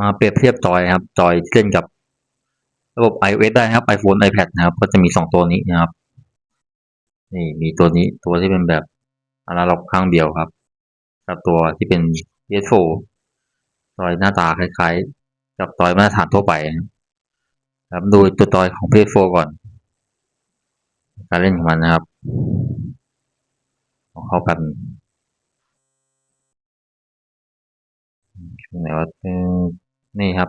มาเปรียบเทียบจอยครับ จอยเล่นกับระบบ iOS ได้ครับ iPhone iPad นะครับ ก็จะมีสองตัวนี้นะครับ นี่มีตัวนี้ตัวที่เป็นแบบอนาล็อกข้างเดียวครับ กับตัวที่เป็น PS4 จอยหน้าตาคล้ายๆ กับจอยมาตรฐานทั่วไปครับดูตัวจอยของ PS4 ก่อน การเล่นของมันนะครับลองเข้ากันช่วงไหนว่า นี่ครับ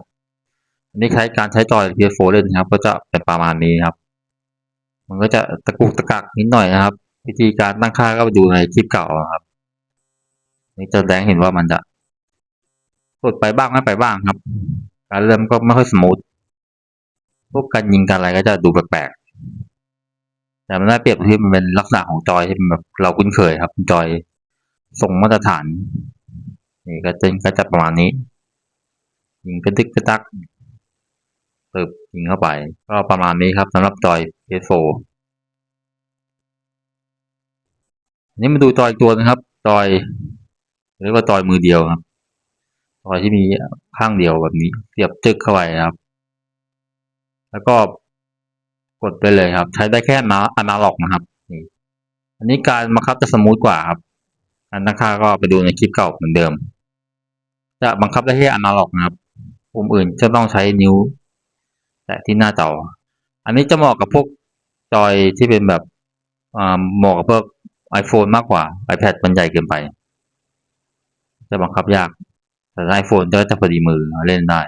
นนี้ใช้การใช้จอย PS4 เล่นนครับ ก็จะเป็นประมาณนี้ครับ มันก็จะตะกุกตะกักนิดหน่อยนะครับ วิธีการตั้งค่าก็ไปดูในคลิปเก่าครับ นี่จะแดงเห็นว่ามันจะกดไปบ้างไม่ไปบ้างครับ การเริ่มก็ไม่ค่อยสมูทพวกการยิงการอะไรก็จะดูแปลกๆแต่มันได้เปรียบที่มันเป็นลักษณะของจอยที่แบบเราคุ้นเคยครับ จอยทรงมาตรฐาน นี่ก็จะก็จะประมาณนี้ ยิงกระดึกกระดักตึบยิงเข้าไปก็ประมาณนี้ครับสำหรับจอย PS4 อันนี้มาดูจอยตัวนะครับ จอยเรียกว่าจอยมือเดียวครับจอยที่มีข้างเดียวแบบนี้เสียบจึกเข้าไปครับ แล้วก็กดไปเลยครับ ใช้ได้แค่นาอนาล็อกนะครับนี่อันนี้การบังคับจะสมูทกว่าครับการตั้งค่าก็ไปดูในคลิปเก่าเหมือนเดิม จะบังคับได้แค่อนาล็อกนะครับ ปุ่มอื่นจะต้องใช้นิ้ว แตะที่หน้าจอ อันนี้จะเหมาะกับพวกจอยที่เป็นแบบเหมาะกับพวก iPhone มากกว่า iPad มันใหญ่เกินไป จะบังคับยาก แต่ไอโฟนก็จะพอดีมือเล่นได้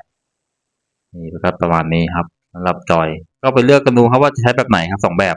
นี่นะครับประมาณนี้ครับสำหรับจอย ก็ไปเลือกกันดูครับว่าจะใช้แบบไหนครับสองแบบ